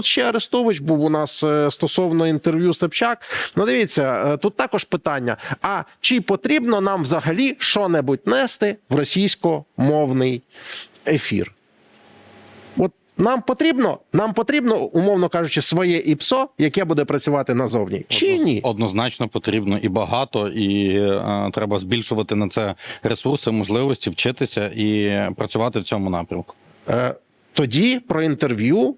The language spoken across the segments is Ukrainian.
тут ще Арестович був у нас е, стосовно інтерв'ю Собчак. Ну, дивіться, е, тут також питання: а чи потрібно нам взагалі що-небудь нести в російськомовний ефір? От нам потрібно, нам потрібно, умовно кажучи, своє ІПСО, яке буде працювати назовні. Чи ні? Однозначно потрібно і багато, і е, треба збільшувати на це ресурси, можливості, вчитися і працювати в цьому напрямку. Е, тоді про інтерв'ю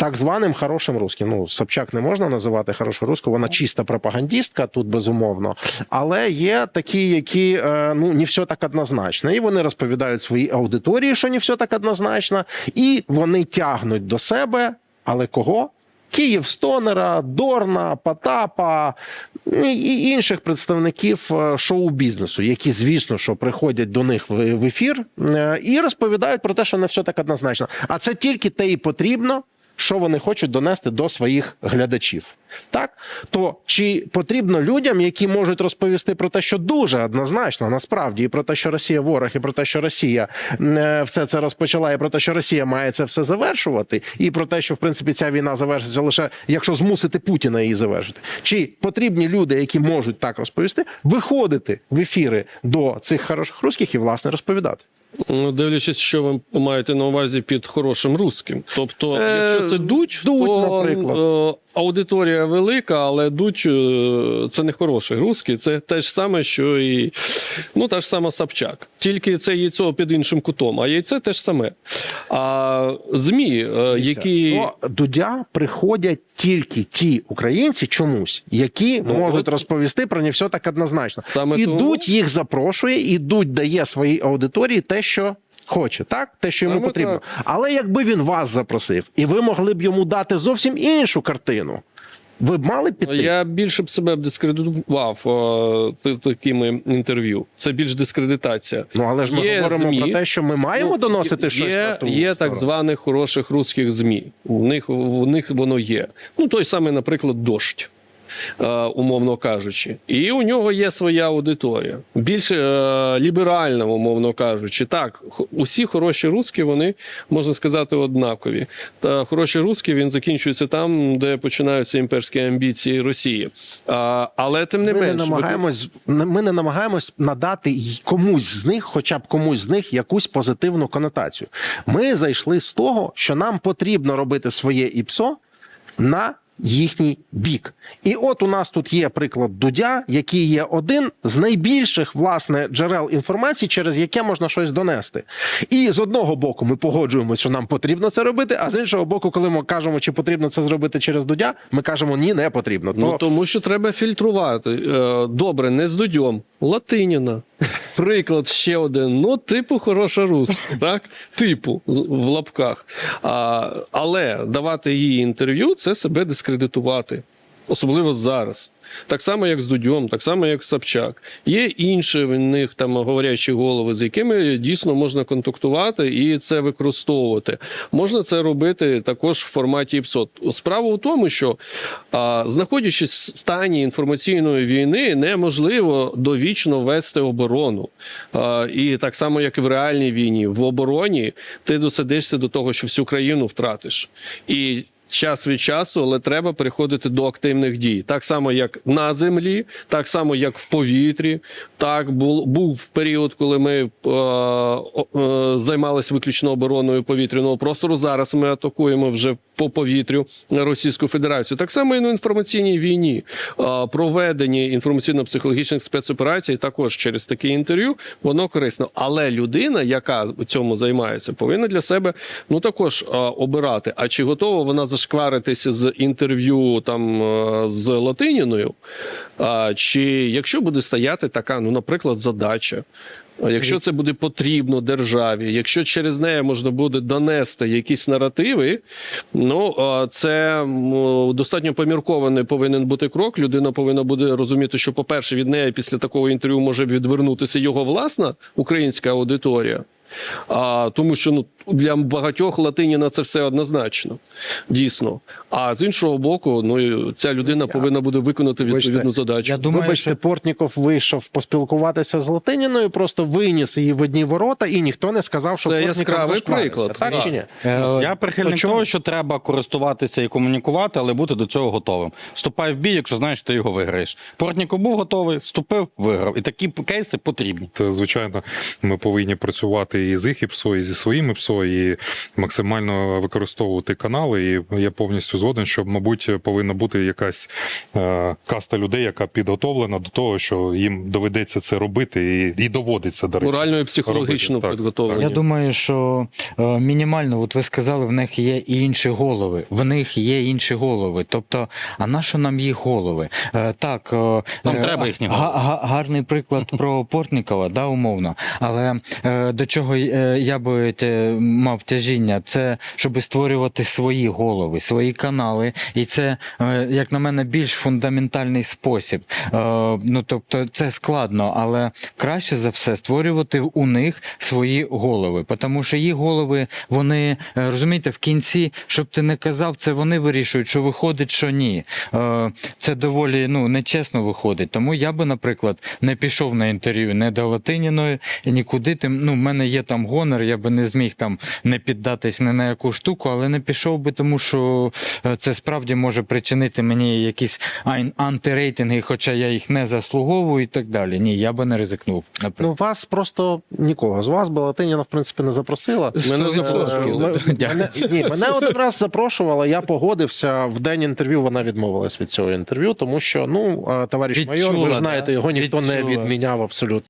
так званим хорошим русським. Ну, Собчак не можна називати хорошою руською, вона чиста пропагандістка, тут безумовно. Але є такі, які е, ну не все так однозначно. І вони розповідають своїй аудиторії, що не все так однозначно, і вони тягнуть до себе, але кого? Київ Стонера, Дорна, Потапа і- інших представників е, шоу-бізнесу, які, звісно, що приходять до них в в ефір е, і розповідають про те, що не все так однозначно. А це тільки те і потрібно, що вони хочуть донести до своїх глядачів. Так то чи потрібно людям, які можуть розповісти про те, що дуже однозначно насправді, і про те, що Росія ворог, і про те, що Росія е, все це розпочала, і про те, що Росія має це все завершувати, і про те, що в принципі ця війна завершиться лише якщо змусити Путіна її завершити. Чи потрібні люди, які можуть так розповісти, виходити в ефіри до цих хороших русських і власне розповідати? Ну, Дивлячись, що ви маєте на увазі під хорошим русським. Тобто, Е, якщо це дуть, дуть, то наприклад. Аудиторія велика, але дуть е, це не хороший русський. Це те ж саме, що і ну та ж сама Собчак. Тільки це яйцо під іншим кутом, а яйце те ж саме. А ЗМІ, е, які До Дудя приходять тільки ті українці чомусь, які Ну, можуть от- розповісти про не все так однозначно. Саме і тому- їх запрошує, і Дудь дає своїй аудиторії те, що. Хоче, так? Те, що йому Саме потрібно. так. Але якби він вас запросив, і ви могли б йому дати зовсім іншу картину, ви б мали піти? Я більше б себе дискредитував т- такими інтерв'ю. Це більш дискредитація. Ну, але ж ми Є говоримо ЗМІ. про те, що ми маємо Ну, доносити є, щось на ту Є так званих хороших русських ЗМІ. У них, у них воно є. Ну, той самий, наприклад, дощ. Е, Умовно кажучи, і у нього є своя аудиторія, більш е, ліберальна, умовно кажучи. Так, усі хороші русські, вони можна сказати однакові. Та хороші русські він закінчується там, де починаються імперські амбіції Росії. А, але тим не ми не менш, намагаємось, ми не намагаємось надати комусь з них, хоча б комусь з них, якусь позитивну конотацію. Ми зайшли з того, що нам потрібно робити своє ІПСО на їхній бік. І от у нас тут є приклад Дудя, який є один з найбільших власне джерел інформації, через яке можна щось донести. І з одного боку ми погоджуємося, що нам потрібно це робити, а з іншого боку, коли ми кажемо, чи потрібно це зробити через Дудя, ми кажемо ні, не потрібно. Ну тому що треба фільтрувати. Е, Добре, не з Дудьом. Латиніна. Приклад ще один. Ну, типу, хороша рус, так? Типу, в лапках. А, але давати їй інтерв'ю це себе дискредитувати. Особливо зараз. Так само, як з Дудьом, так само, як Собчак. Є інші в них там говорячі голови, з якими дійсно можна контактувати і це використовувати. Можна це робити також в форматі ІПСО. Справа у тому, що а, знаходячись в стані інформаційної війни, неможливо довічно вести оборону. А, і так само, як і в реальній війні, в обороні ти досидишся до того, що всю країну втратиш. І час від часу, але треба переходити до активних дій. Так само, як на землі, так само, як в повітрі. Так був, був період, коли ми е, е, займалися виключно обороною повітряного простору. Зараз ми атакуємо вже по повітрю Російську Федерацію. Так само і на інформаційній війні. Е, проведення інформаційно-психологічних спецоперацій також через таке інтерв'ю воно корисно. Але людина, яка цьому займається, повинна для себе ну також е, обирати. А чи готова вона зашкваритися з інтерв'ю там е, з Латиніною? А, чи якщо буде стояти така, ну, наприклад, задача. Якщо це буде потрібно державі, якщо через неї можна буде донести якісь наративи, ну це достатньо поміркований повинен бути крок. Людина повинна буде розуміти, що, по-перше, від неї після такого інтерв'ю може відвернутися його власна українська аудиторія. А, тому що ну, для багатьох Латиніна це все однозначно, дійсно. А з іншого боку, ну, ця людина повинна буде виконати Вибачте, відповідну задачу. Я думаю, Вибачте, що Портніков вийшов поспілкуватися з Латиніною, просто виніс її в одні ворота, і ніхто не сказав, що Це Портніков яскравий приклад, Так да. чи ні? е, Я прихильник то чому? того, що треба користуватися і комунікувати, але бути до цього готовим. Вступай в бій, якщо знаєш, ти його виграєш. Портніков був готовий, вступив, виграв. І такі кейси потрібні. Звичайно, ми повинні працювати і з їх ПСО, і зі своїми ПСО, і максимально використовувати канали. І я повністю згоден, що, мабуть, повинна бути якась е, каста людей, яка підготовлена до того, що їм доведеться це робити, і, і доводиться до речі. Морально і психологічно підготовлені. Я думаю, що е, мінімально, от ви сказали, в них є і інші голови. В них є інші голови. Тобто, а на що нам їх голови? Е, так, е, Нам е, треба їхні га- голови. га- гарний приклад про Портнікова, да, умовно. Але е, до чого е, я би мав тяжіння, це щоб створювати свої голови, свої канали. І це, е, як на мене, більш фундаментальний спосіб. Е, ну тобто, це складно, але краще за все створювати у них свої голови. Тому що їх голови, вони розумієте, в кінці, щоб ти не казав, це вони вирішують, що виходить, що ні. Це доволі ну нечесно виходить. Тому я би, наприклад, не пішов на інтерв'ю не до Латиніної, нікуди тим. Ну, в мене є там гонор, я би не зміг там не піддатись ні на яку штуку, але не пішов би, тому що е, це справді може причинити мені якісь антирейтинги, хоча я їх не заслуговую і так далі. Ні, я би не ризикнув. Наприклад. Ну, вас просто нікого. З вас би Латиніна, в принципі, не запросила. Мене Е, запрошували. мене, ні, мене один раз запрошувала, я погодився. В день інтерв'ю вона відмовилась від цього інтерв'ю, тому що, ну, е, товариш майор, ви знаєте, його ніхто не відміняв абсолютно.